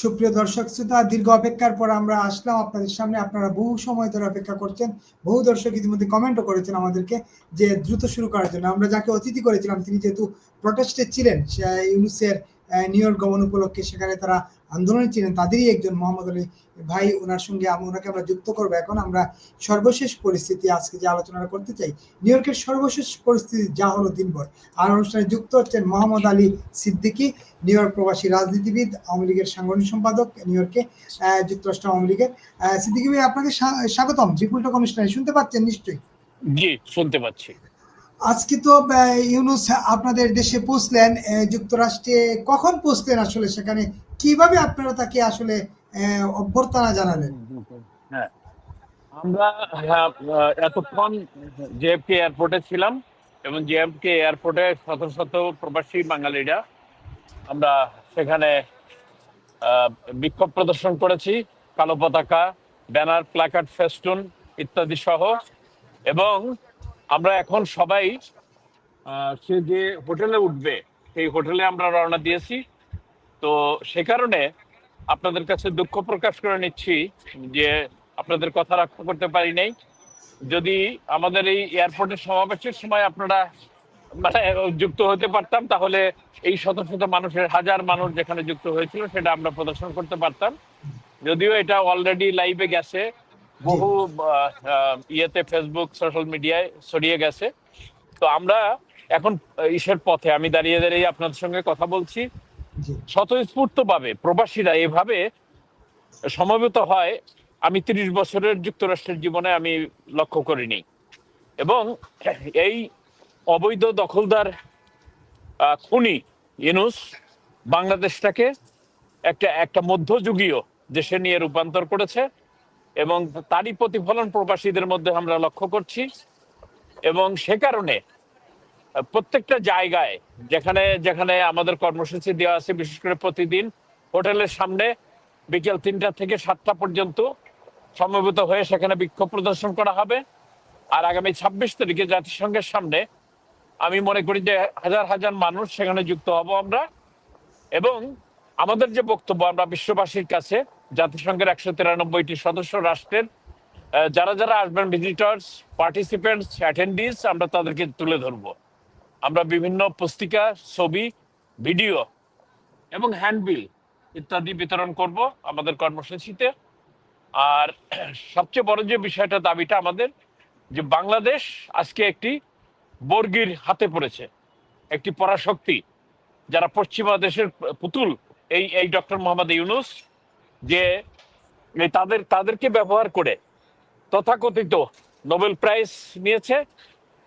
সুপ্রিয় দর্শক শ্রোতা, দীর্ঘ অপেক্ষার পর আমরা আসলাম আপনাদের সামনে। আপনারা বহু সময় ধরে অপেক্ষা করছেন, বহু দর্শক ইতিমধ্যে কমেন্টও করেছেন আমাদেরকে যে দ্রুত শুরু করার জন্য। আমরা যাকে অতিথি করেছিলাম, তিনি যেহেতু প্রটেস্টে ছিলেন ইউনুসের নিউ ইয়র্ক গমন উপলক্ষে সেখানে তারা আন্দোলনে ছিলেন। তাদেরই একজন মোহাম্মদ আলী ভাই ওনার সঙ্গে ওনাকে আমরা যুক্ত করব। এখন আমরা সর্বশেষ পরিস্থিতি আজকে যে আলোচনা করতে চাই, নিউ ইয়র্কের সর্বশেষ পরিস্থিতি যা হলো দিনভর। আর অনুষ্ঠানে যুক্ত হচ্ছেন মোহাম্মদ আলী সিদ্দিকী, নিউ ইয়র্ক প্রবাসী রাজনীতিবিদ, আওয়ামী লীগের সাংগঠনিক সম্পাদক, নিউ ইয়র্কে যুক্তরাষ্ট্র আওয়ামী লীগের। সিদ্দিকী ভাই, আপনাকে স্বাগতম। বিপুল কমিশনার, শুনতে পাচ্ছেন নিশ্চয়ই? জি, শুনতে পাচ্ছি। আজকে তো ইউনুস আপনাদের দেশে পৌঁছলেন যুক্তরাষ্ট্রে। কখন পৌঁছলেন আসলে সেখানে? কীভাবে আপনারা তাকে আসলে অভ্যর্থনা জানালেন? হ্যাঁ। আমরা হ্যাঁ, এতক্ষণ জেএফকে এয়ারপোর্টে ছিলাম এবং জেএফকে এয়ারপোর্টে শত শত প্রবাসী বাঙালিরা আমরা সেখানে বিক্ষোভ প্রদর্শন করেছি। কালো পতাকা ব্যানার প্ল্যাকার্ড ফেস্টুন ইত্যাদি সহ। এবং আমরা এখন সবাই সে যে হোটেলে উঠবে, সেই হোটেলে আমরা রওনা দিয়েছি। তো সে কারণে আপনাদের কাছে দুঃখ প্রকাশ করে নিচ্ছি যে আপনাদের কথা রক্ষা করতে পারি নাই। যদি আমাদের এই এয়ারপোর্টের সমাবেশের সময় আপনারা মানে যুক্ত হতে পারতাম, তাহলে এই শত শত মানুষের, হাজার মানুষ যেখানে যুক্ত হয়েছিল, সেটা আমরা প্রদর্শন করতে পারতাম। যদিও এটা অলরেডি লাইভে গেছে বহু ইয়েতে ফেসবুক সোশ্যাল মিডিয়ায় ছড়িয়ে গেছে। তো আমরা এখন ইসের পথে আমি দাঁড়িয়ে দাঁড়িয়ে আপনাদের সঙ্গে কথা বলছি। স্বতঃস্ফূর্ত ভাবে প্রবাসীরা এভাবে সমবেত হয় আমি তিরিশ বছরের যুক্তরাষ্ট্রের জীবনে আমি লক্ষ্য করিনি। এবং এই অবৈধ দখলদার খুনি ইনুস বাংলাদেশটাকে একটা একটা মধ্যযুগীয় দেশে নিয়ে রূপান্তর করেছে। এবং তারই প্রতিফলন প্রবাসীদের মধ্যে আমরা লক্ষ্য করছি। এবং সে কারণে, প্রত্যেকটা জায়গায় যেখানে যেখানে আমাদের কর্মসূচি দেওয়া আছে, বিশেষ করে প্রতিদিন হোটেলের সামনে বিকেল তিনটা থেকে সাতটা পর্যন্ত সমবেত হয়ে সেখানে বিক্ষোভ প্রদর্শন করা হবে। আর আগামী ছাব্বিশ তারিখে জাতিসংঘের সামনে আমি মনে করি যে হাজার হাজার মানুষ সেখানে যুক্ত হব আমরা। এবং আমাদের যে বক্তব্য, আমরা বিশ্ববাসীর কাছে, জাতিসংঘের একশো তিরানব্বইটি সদস্য রাষ্ট্রের যারা যারা আসবেন ভিজিটার্স পার্টিসিপেন্টস অ্যাটেন্ডিস আমরা তাদেরকে তুলে ধরবো। আমরা বিভিন্ন পুস্তিকা, ছবি, ভিডিও এবং হ্যান্ডবিল ইত্যাদি বিতরণ করব আমাদের কর্মসূচিতে। আর সবচেয়ে বড় যে বিষয়টা, দাবিটা আমাদের, যে বাংলাদেশ আজকে একটি বর্গির হাতে পড়েছে। একটি পরাশক্তি, যারা পশ্চিমা দেশের পুতুল এই এই ডক্টর মোহাম্মদ ইউনুস যে তাদের, তাদেরকে ব্যবহার করে তথাকথিত নোবেল প্রাইজ নিয়েছে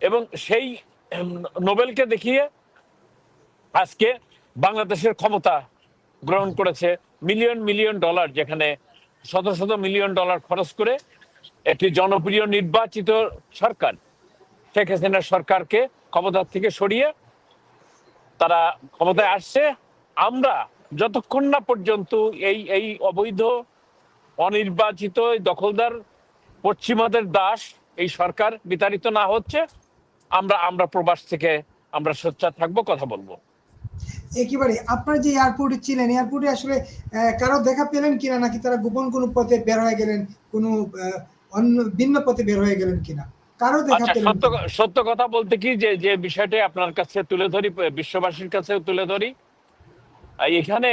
এবং সেই নোবেলকে দেখিয়ে আজকে বাংলাদেশের ক্ষমতা গ্রহণ করেছে মিলিয়ন মিলিয়ন ডলার, যেখানে শত শত মিলিয়ন ডলার খরচ করে একটি জনপ্রিয় নির্বাচিত সরকার, শেখ হাসিনার সরকারকে ক্ষমতার থেকে সরিয়ে তারা ক্ষমতায় আসছে। আমরা যতক্ষণ না পর্যন্ত এই এই অবৈধ অনির্বাচিত দখলদার পশ্চিমাদের দাস এই সরকার বিতাড়িত না হচ্ছে আমরা আমরা প্রবাস থেকে আমরা সোচ্চার থাকব কথা বলব। একেবারে আপনার যে এয়ারপোর্টে ছিলেন এয়ারপোর্টে আসলে কারও দেখা পেলেন কিনা নাকি তারা গোপন কোনো পথে বের হয়ে গেলেন কোনো অন্য ভিন্ন পথে বের হয়ে গেলেন কিনা? কারও দেখা আচ্ছা পেলেন সত্য সত্য কথা বলতে কি যে যে বিষয়টা আপনার কাছে তুলে ধরি বিশ্ববাসীর কাছে তুলে ধরি এখানে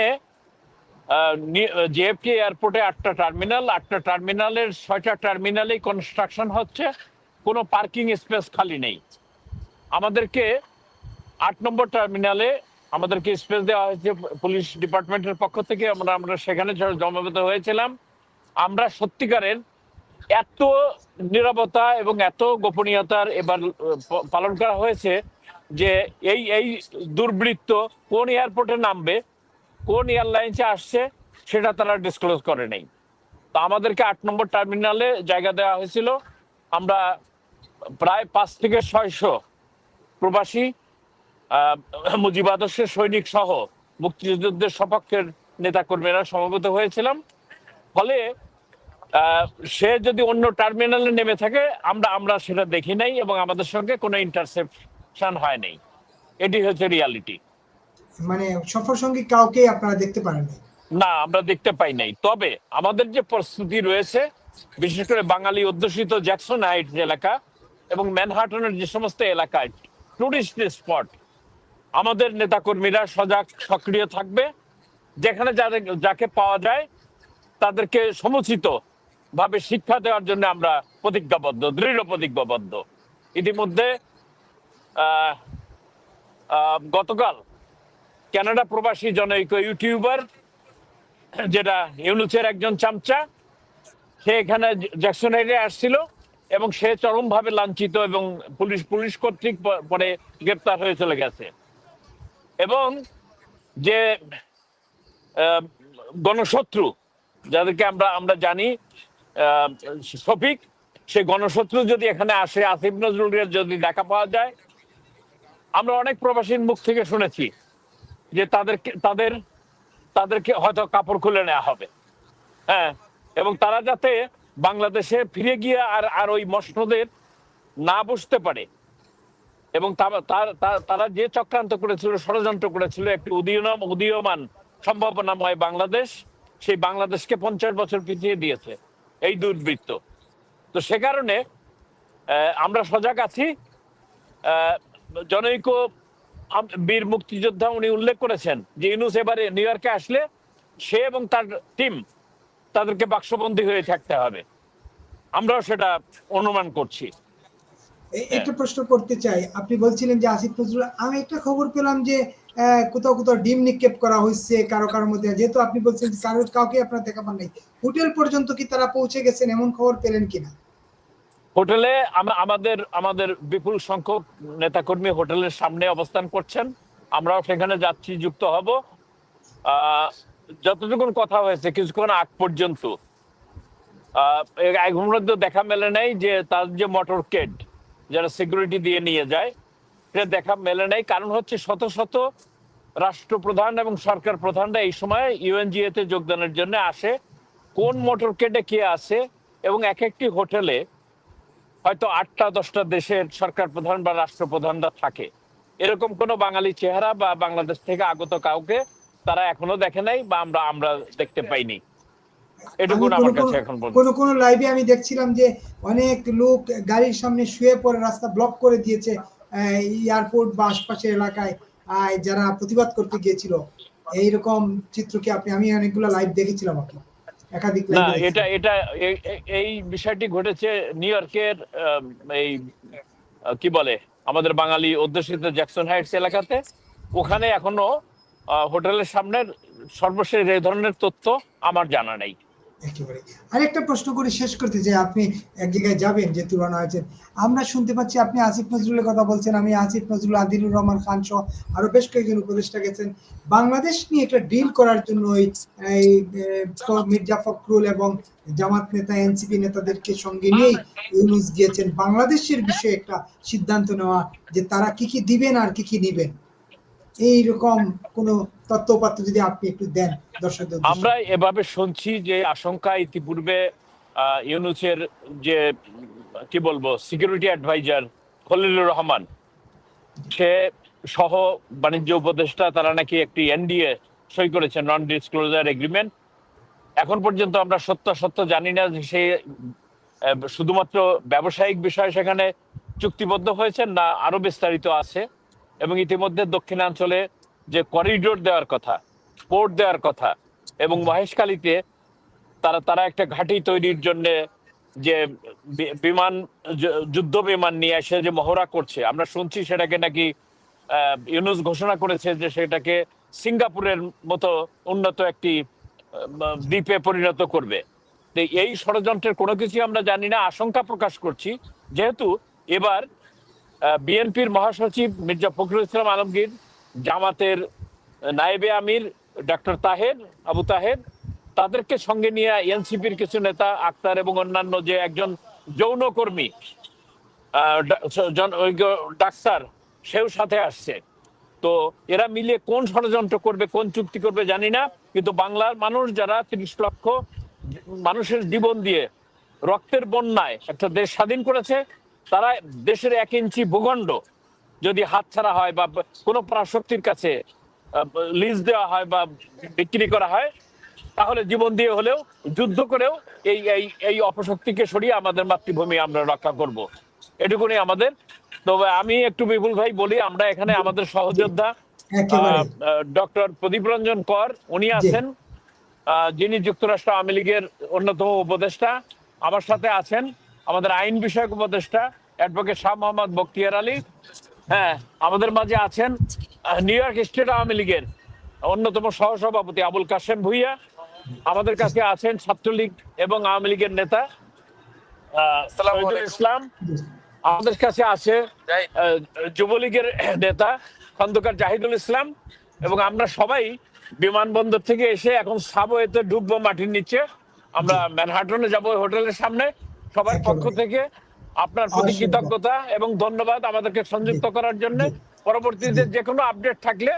জেএফকে এয়ারপোর্টে আটটা টার্মিনাল, আটটা টার্মিনালের ছয়টা টার্মিনালেই কনস্ট্রাকশন হচ্ছে, কোনো পার্কিং স্পেস খালি নেই। আমাদেরকে আট নম্বর টার্মিনালে আমাদেরকে স্পেস দেওয়া হয়েছে, পুলিশ ডিপার্টমেন্টের পক্ষ থেকে, আমরা আমরা সেখানে জ- জমাবেত হয়েছিলাম। আমরা সত্যিকারের এত নিরাপত্তা এবং এত গোপনীয়তার এবার পালন করা হয়েছে যে এই এই দুর্বৃত্ত কোন এয়ারপোর্টে নামবে কোন এয়ারলাইন্সে আসছে সেটা তারা ডিসক্লোজ করে নেই। তো আমাদেরকে আট নম্বর টার্মিনালে জায়গা দেওয়া হয়েছিল। আমরা প্রায় পাঁচ থেকে ছয়শো প্রবাসী মুজিব আদর্শের সৈনিক সহ মুক্তিযুদ্ধের সপক্ষের নেতাকর্মীরা সমবেত হয়েছিলাম। ফলে সে যদি অন্য টার্মিনালে নেমে থাকে, আমরা আমরা সেটা দেখি নাই এবং আমাদের সঙ্গে কোনো ইন্টারসেপশন হয় নাই। এটি হচ্ছে রিয়ালিটি মানে সফর সঙ্গী কাউকে আপনারা দেখতে পারেন না, আমরা দেখতে পাই নাই। তবে আমাদের যে প্রস্তুতি রয়েছে, বিশেষ করে বাঙালি অধ্যুষিত জ্যাকসন হাইট এলাকা এবং ম্যানহাটনের যে সমস্ত এলাকায় টুরিস্ট স্পট আমাদের নেতাকর্মীরা সজাগ, সক্রিয় থাকবে। যেখানে যাদের, যাকে পাওয়া যায়, তাদেরকে সমুচিত ভাবে শিক্ষা দেওয়ার জন্য আমরা প্রতিজ্ঞাবদ্ধ, দৃঢ় প্রতিজ্ঞাবদ্ধ। ইতিমধ্যে গতকাল কানাডা প্রবাসী জনৈক ইউটিউবার, যেটা ইউনুসের একজন চামচা, সে এখানে জ্যাকসন হাইটে আসছিল এবং সে চরমভাবে লাঞ্ছিত এবং পুলিশ পুলিশ কর্তৃক পরে গ্রেপ্তার হয়ে চলে গেছে। এবং যে গণশত্রু, যাদেরকে আমরা আমরা জানি শফিক, সে গণশত্রু যদি এখানে আসে, আসিফ নজরুলের যদি দেখা পাওয়া যায়, আমরা অনেক প্রবাসীর মুখ থেকে শুনেছি। যে তাদেরকে, তাদের, তাদেরকে হয়তো কাপড় খুলে নেওয়া হবে। হ্যাঁ? এবং তারা যাতে বাংলাদেশে ফিরে গিয়ে আর আর ওই মসনদের না বসতে পারে। এবং তার- যে চক্রান্ত করেছিল, ষড়যন্ত্র করেছিল, একটি উদীয়মান উদীয়মান সম্ভাবনাময় বাংলাদেশ, সেই বাংলাদেশকে পঞ্চাশ বছর পিছিয়ে দিয়েছে এই দুর্বৃত্ত। তো সে কারণে আমরা সজাগ আছি। জনৈক বীর মুক্তিযোদ্ধা উনি উল্লেখ করেছেন যে ইউনুস এবারে নিউ ইয়র্কে আসলে সে এবং তার টিম তাদেরকে বাক্সবন্দী হয়ে থাকতে হবে। আমরাও সেটা অনুমান করছি। একটা প্রশ্ন করতে চাই। আপনি বলছিলেন যে আসিফ নজরুল, আমি একটা খবর পেলাম যে কোথাও কোথাও ডিম নিক্ষেপ করা হয়েছে কারও কারোর মধ্যে। যেহেতু আপনি বলছেন যে কারও কাউকে আপনার দেখা পান নাই, হোটেল পর্যন্ত কি তারা পৌঁছে গেছেন এমন খবর পেলেন কিনা? হোটেলে আমাদের আমাদের বিপুল সংখ্যক নেতাকর্মী হোটেলের সামনে অবস্থান করছেন। আমরাও সেখানে যাচ্ছি, যুক্ত হব। যতটুকুন কথা হয়েছে, কিছুক্ষণ আগ পর্যন্ত। এক দেখা মেলে নাই যে তার যে মোটর কেড যারা সিকিউরিটি দিয়ে নিয়ে যায় সেটা দেখা মেলে নাই। কারণ হচ্ছে শত শত রাষ্ট্রপ্রধান এবং সরকার প্রধানরা এই সময় ইউএনজিএ তে যোগদানের জন্য আসে। কোন মোটর কেডে কে আছে এবং এক একটি হোটেলে হয়তো আটটা দশটা দেশের সরকার প্রধান বা রাষ্ট্রপ্রধানরা থাকে। এরকম কোনো বাঙালি চেহারা বা বাংলাদেশ থেকে আগত কাউকে তারা এখনও দেখে নাই বা আমরা আমরা দেখতে পাইনি। আমার কাছে এখন কোনো কোনো লাইভে আমি দেখছিলাম যে অনেক লোক গাড়ির সামনে শুয়ে পড়ে রাস্তা ব্লক করে দিয়েছে এয়ারপোর্ট বা আশপাশের এলাকায় যারা প্রতিবাদ করতে গিয়েছিল। এইরকম চিত্র কি আপনি আমি অনেকগুলো লাইভ দেখেছিলাম আপনি একাধিক না এটা এটা এই বিষয়টি ঘটেছে নিউ ইয়র্কের এই কি বলে আমাদের বাঙালি অধ্যুষিত জ্যাকসন হাইটস এলাকাতে। ওখানে এখনও হোটেলের সামনের সর্বশেষ এই ধরনের তথ্য আমার জানা নেই। একেবারে। আরেকটা প্রশ্ন করে শেষ করতে চাই, আপনি এক জায়গায় যাবেন যে তুলনা হয়েছে। আমরা শুনতে পাচ্ছি আপনি আসিফ নজরুলের কথা বলছেন, আমি আসিফ নজরুল, আদিলুর রহমান খান সহ আরও বেশ কয়েকজন উপদেষ্টা গেছেন। বাংলাদেশ নিয়ে একটা ডিল করার জন্য ওই মির্জা ফখরুল এবং জামাত নেতা, এনসিপি নেতাদেরকে সঙ্গে নিয়েই ইউনুস গিয়েছেন। বাংলাদেশের বিষয়ে একটা সিদ্ধান্ত নেওয়া যে তারা কি কি দিবেন আর কি কি নিবেন। যদি আপনি একটু দেন আমরা এভাবে শুনছি যে আশঙ্কা ইতিপূর্বে ইউনুসের যে, কি বলব সিকিউরিটি অ্যাডভাইজার খলিলুর রহমান, সে সহ বাণিজ্য উপদেষ্টা, তারা নাকি একটি এনডিএ সই করেছেন নন ডিসক্লোজার এগ্রিমেন্ট এখন পর্যন্ত আমরা সত্য সত্য জানি না যে সে শুধুমাত্র ব্যবসায়িক বিষয় সেখানে চুক্তিবদ্ধ হয়েছেন না আরও বিস্তারিত আছে। এবং ইতিমধ্যে দক্ষিণাঞ্চলে যে করিডোর দেওয়ার কথা পোর্ট দেওয়ার কথা এবং মহেশখালীতে তারা তারা একটা ঘাঁটি তৈরির জন্য যে বিমান যুদ্ধ বিমান নিয়ে এসে যে মহড়া করছে, আমরা শুনছি সেটাকে নাকি ইউনুস ঘোষণা করেছে যে সেটাকে সিঙ্গাপুরের মতো উন্নত একটি দ্বীপে পরিণত করবে। এই ষড়যন্ত্রের কোনো কিছু আমরা জানি না, আশঙ্কা প্রকাশ করছি। যেহেতু এবার বিএনপির মহাসচিব মির্জা ফখরুল ইসলাম আলমগীর, জামাতের নায়েবে আমির ডক্টর তাহের, আবু তাহের, তাদেরকে সঙ্গে নিয়ে এনসিপির কিছু নেতা, আক্তার এবং অন্যান্য যে একজন যৌনকর্মী ডাক্তার, সেও সাথে আসছে। তো এরা মিলিয়ে কোন ষড়যন্ত্র করবে, কোন চুক্তি করবে জানি না, কিন্তু বাংলার মানুষ যারা তিরিশ লক্ষ মানুষের জীবন দিয়ে রক্তের বন্যায় একটা দেশ স্বাধীন করেছে তারা দেশের এক ইঞ্চি ভূখণ্ড যদি হাতছাড়া হয় বা কোনো পরাশক্তির কাছে লিজ দেওয়া হয় বা বিক্রি করা হয় তাহলে জীবন দিয়ে হলেও যুদ্ধ করেও এই এই এই অপশক্তিকে সরিয়ে আমাদের মাতৃভূমি আমরা রক্ষা করব। এটুকুনি আমাদের। তবে আমি একটু বিপুল ভাই বলি আমরা এখানে আমাদের সহযোদ্ধা ডক্টর প্রদীপ রঞ্জন কর উনি আছেন যিনি যুক্তরাষ্ট্র আওয়ামী লীগের অন্যতম উপদেষ্টা আমার সাথে আছেন। আমাদের আইন বিষয়ক উপদেষ্টা অ্যাডভোকেট শাহ মোহাম্মদ বখতিয়ার আলী। হ্যাঁ আমাদের মাঝে আছেন নিউ ইয়র্ক স্টেট আওয়ামী লীগের অন্যতম সহসভাপতি আবুল কাশেম ভুইয়া। আমাদের কাছে আছেন ছাত্রলীগ এবং আওয়ামী লীগের নেতা ইসলাম। আমাদের কাছে আছে যুবলীগের নেতা খন্দকার জাহিদুল ইসলাম এবং আমরা সবাই বিমানবন্দর থেকে এসে এখন সাবওয়েতে ডুববো মাটির নিচে। আমরা ম্যানহাটনে যাব হোটেলের সামনে। সবার পক্ষ থেকে আপনার প্রতি কৃতজ্ঞতা এবং ধন্যবাদ আমাদেরকে সংযুক্ত করার জন্য। পরবর্তীতে যে কোনো আপডেট থাকলে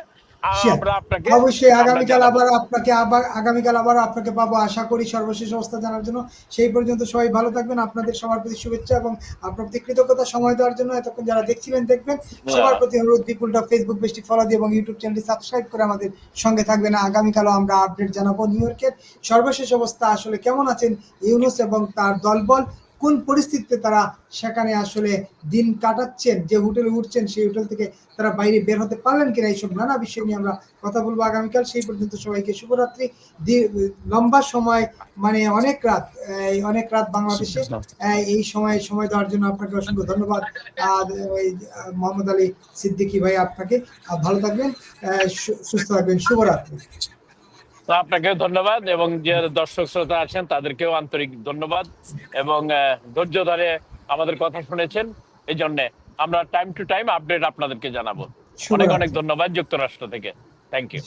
আমরা আপনাকে অবশ্যই আগামীকাল আবার আপনাকে আবার আগামীকাল আবার আপনাকে পাবো। আশা করি সর্বশেষ অবস্থা জানার জন্য। সেই পর্যন্ত সবাই ভালো থাকবেন। আপনাদের সবার প্রতি শুভেচ্ছা এবং আপনার প্রতি কৃতজ্ঞতা সময় দেওয়ার জন্য এতক্ষণ যারা দেখছিলেন দেখবেন। সবার প্রতি অনুরোধ বিপুলটা ফেসবুক পেজটি ফলো দিয়ে এবং ইউটিউব চ্যানেলটি সাবস্ক্রাইব করে আমাদের সঙ্গে থাকবেন। আগামীকালও আমরা আপডেট জানাব নিউ ইয়র্কের সর্বশেষ অবস্থা আসলে কেমন আছেন ইউনুস এবং তার দলবল? কোন পরিস্থিতিতে তারা সেখানে আসলে দিন কাটাচ্ছেন যে হোটেলে উঠছেন সেই হোটেল থেকে তারা বাইরে বের হতে পারলেন কিনা এইসব নানা বিষয় নিয়ে আমরা কথা বলব আগামীকাল। সেই পর্যন্ত সবাইকে শুভরাত্রি। লম্বা সময় মানে অনেক রাত এই অনেক রাত বাংলাদেশে এই- সময় সময় দেওয়ার জন্য আপনাকে অসংখ্য ধন্যবাদ। আর ওই আহ, মোহাম্মদ আলী সিদ্দিকী ভাই আপনাকে ভালো থাকবেন সুস্থ থাকবেন। শুভরাত্রি। তো আপনাকে ধন্যবাদ এবং যে দর্শক শ্রোতা আছেন তাদেরকেও আন্তরিক ধন্যবাদ এবং ধৈর্য ধরে আমাদের কথা শুনেছেন। এই জন্য আমরা টাইম টু টাইম আপডেট আপনাদেরকে জানাব। অনেক অনেক ধন্যবাদ যুক্তরাষ্ট্র থেকে। Thank you